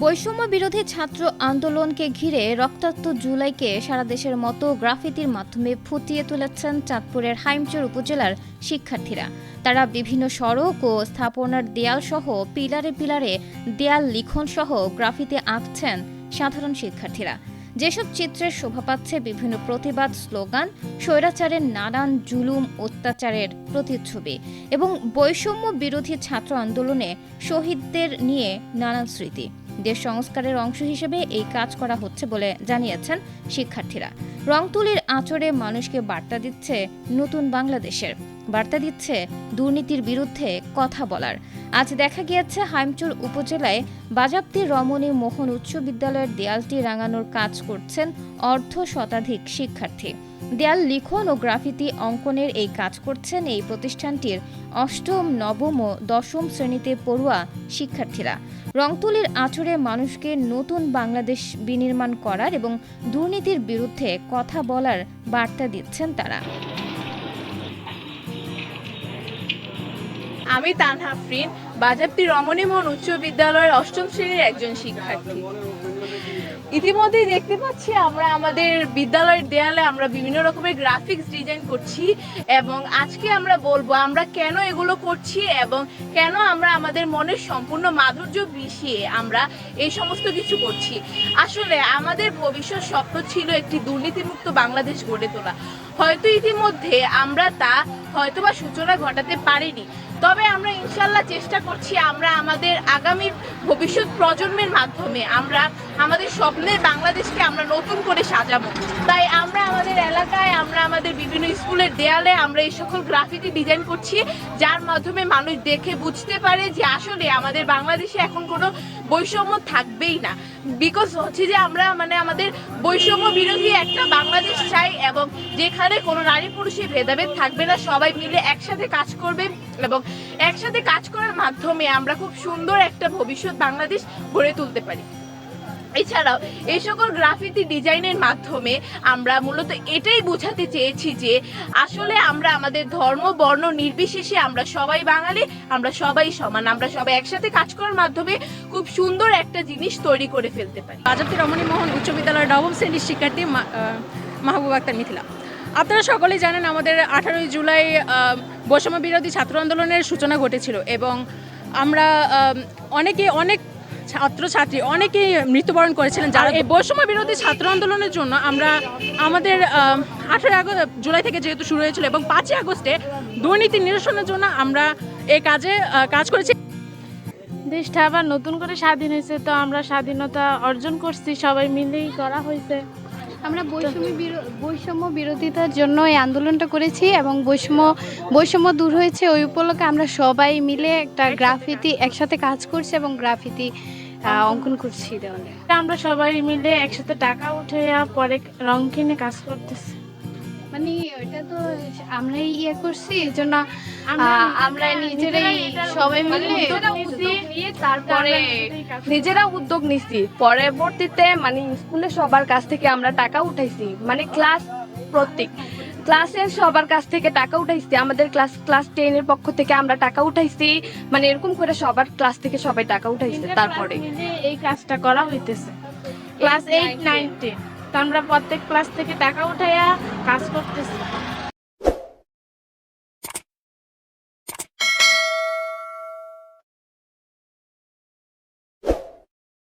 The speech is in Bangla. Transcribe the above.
বৈষম্য বিরোধী ছাত্র আন্দোলনকে ঘিরে রক্তাক্ত জুলাইকে সারা দেশের মতো গ্রাফিতির মাধ্যমে ফুটিয়ে তুলেছেন চাঁদপুরের হাইমচর উপজেলার শিক্ষার্থীরা। তারা বিভিন্ন সড়ক ও স্থাপনার দেয়াল সহ পিলারে পিলারে দেয়াল লিখন সহ গ্রাফিতে আঁকছেন সাধারণ শিক্ষার্থীরা। যেসব চিত্রের শোভা পাচ্ছে বিভিন্ন প্রতিবাদ স্লোগান, স্বৈরাচারের নানান জুলুম, অত্যাচারের প্রতিচ্ছবি এবং বৈষম্য বিরোধী ছাত্র আন্দোলনে শহীদদের নিয়ে নানান স্মৃতি। দেশ সংস্কারের অংশ হিসেবে এই কাজ করা হচ্ছে বলে জানিয়েছেন শিক্ষার্থীরা। রংতুলির আঁচড়ে মানুষকে বার্তা দিচ্ছে নতুন বাংলাদেশের বার্তা দিচ্ছে, দুর্নীতির বিরুদ্ধে কথা বলার। আজ দেখা গিয়েছে হাইমচুর উপজেলায় বাজাপ্তি রমণী মোহন উচ্চ বিদ্যালয়ের দেয়ালটি রাঙানোর কাজ করছেন অর্ধ শতাধিক শিক্ষার্থী। দেয়াল লিখন ও গ্রাফিতি অঙ্কনের এই কাজ করছেন এই প্রতিষ্ঠানটির অষ্টম, নবম ও দশম শ্রেণীতে পড়ুয়া শিক্ষার্থীরা। রংতুলির আঁচড়ে মানুষকে নতুন বাংলাদেশ বিনির্মাণ করার এবং দুর্নীতির বিরুদ্ধে কথা বলার বার্তা দিচ্ছেন তারা। আমি তানহা ফ্রিন বাজাপ্তি রমণী মোহন উচ্চ বিদ্যালয়ের অষ্টম শ্রেণির একজন শিক্ষার্থী। ইতিমধ্যেই দেখতে পাচ্ছি আমরা আমাদের বিদ্যালয়ের দেয়ালে আমরা বিভিন্ন রকমের গ্রাফিক্স ডিজাইন করছি এবং আজকে আমরা বলব আমরা কেন এগুলো করছি এবং কেন আমরা আমাদের মনের সম্পূর্ণ মাধুর্য মিশিয়ে আমরা এই সমস্ত কিছু করছি। আসলে আমাদের ভবিষ্যৎ স্বপ্ন ছিল একটি দুর্নীতিমুক্ত বাংলাদেশ গড়ে তোলা। হয়তো ইতিমধ্যে আমরা তা হয়তোবা সূচনা ঘটাতে পারিনি। তবে আমরা ইনশাল্লাহ চেষ্টা করছি আমরা আমাদের আগামী ভবিষ্যৎ প্রজন্মের মাধ্যমে আমরা আমাদের স্বপ্নের বাংলাদেশকে আমরা নতুন করে সাজাবো। তাই আমরা আমাদের এলাকায়, আমরা আমাদের বিভিন্ন স্কুলের দেয়ালে আমরা এই সকল গ্রাফিতি ডিজাইন করছি, যার মাধ্যমে মানুষ দেখে বুঝতে পারে যে আসলে আমাদের বাংলাদেশে এখন কোনো বৈষম্য থাকবেই না। বিকজ হচ্ছে যে আমরা মানে আমাদের বৈষম্য বিরোধী একটা বাংলাদেশ চাই এবং যেখানে কোনো নারী পুরুষের ভেদাভেদ থাকবে না, সবাই মিলে একসাথে কাজ করবে এবং একসাথে কাজ করার মাধ্যমে আমরা খুব সুন্দর একটা ভবিষ্যৎ বাংলাদেশ গড়ে তুলতে পারি। এছাড়াও, এই সকল গ্রাফিতি ডিজাইনের মাধ্যমে আমরা মূলত এটাই বোঝাতে চেয়েছি যে আসলে আমরা আমাদের ধর্ম, বর্ণ নির্বিশেষে আমরা সবাই বাঙালি, আমরা সবাই সমান, আমরা সবাই একসাথে কাজ করার মাধ্যমে খুব সুন্দর একটা জিনিস তৈরি করে ফেলতে পারি। বাজাপ্তি রমণী মোহন উচ্চ বিদ্যালয়ের নবম শ্রেণির শিক্ষার্থী মাহবুব আক্তার মিথিলা। আপনারা সকলেই জানেন আমাদের আঠারোই জুলাই বৈষম্য বিরোধী ছাত্র আন্দোলনের সূচনা ঘটেছিল এবং আমরা অনেকে অনেক ছাত্রছাত্রী অনেকেই মৃত্যুবরণ করেছিলেন যারা এই বৈষম্য বিরোধী ছাত্র আন্দোলনের জন্য আমরা আমাদের আঠারোই আগস্ট জুলাই থেকে যেহেতু শুরু হয়েছিল এবং পাঁচই আগস্টে দুর্নীতি নিরসনের জন্য আমরা এই কাজে কাজ করেছি। দেশটা আবার নতুন করে স্বাধীন হয়েছে তো আমরা স্বাধীনতা অর্জন করছি সবাই মিলেই করা হয়েছে। আমরা বৈষম্য বৈষম্য বিরোধিতার জন্য এই আন্দোলনটা করেছি এবং বৈষম্য বৈষম্য দূর হয়েছে ওই উপলক্ষে আমরা সবাই মিলে একটা গ্রাফিতি একসাথে কাজ করছি এবং গ্রাফিতি অঙ্কন করছি আমরা সবাই মিলে একসাথে টাকা উঠে পরে রং কিনে কাজ করতেছি। মানে ওইটা তো আমরাই ইয়ে করছি এই জন্য আমরা নিজেরাই সবাই মিলে তারপরে নিজেরা উদ্যোগ নিছি পরবর্তীতে মানে স্কুলে সবার কাছ থেকে আমরা টাকা উঠাইছি। মানে ক্লাস প্রত্যেক ক্লাসের সবার কাছ থেকে টাকা উঠাইছি। আমাদের ক্লাস ক্লাস টেনের পক্ষ থেকে আমরা টাকা উঠাইছি। মানে এরকম করে সবার ক্লাস থেকে সবাই টাকা উঠাইছে তারপরে। এই কাজটা করা হইতেছে। ক্লাস এইট নাইন টেন তো আমরা প্রত্যেক ক্লাস থেকে টাকা উঠাইয়া কাজ করতেছি।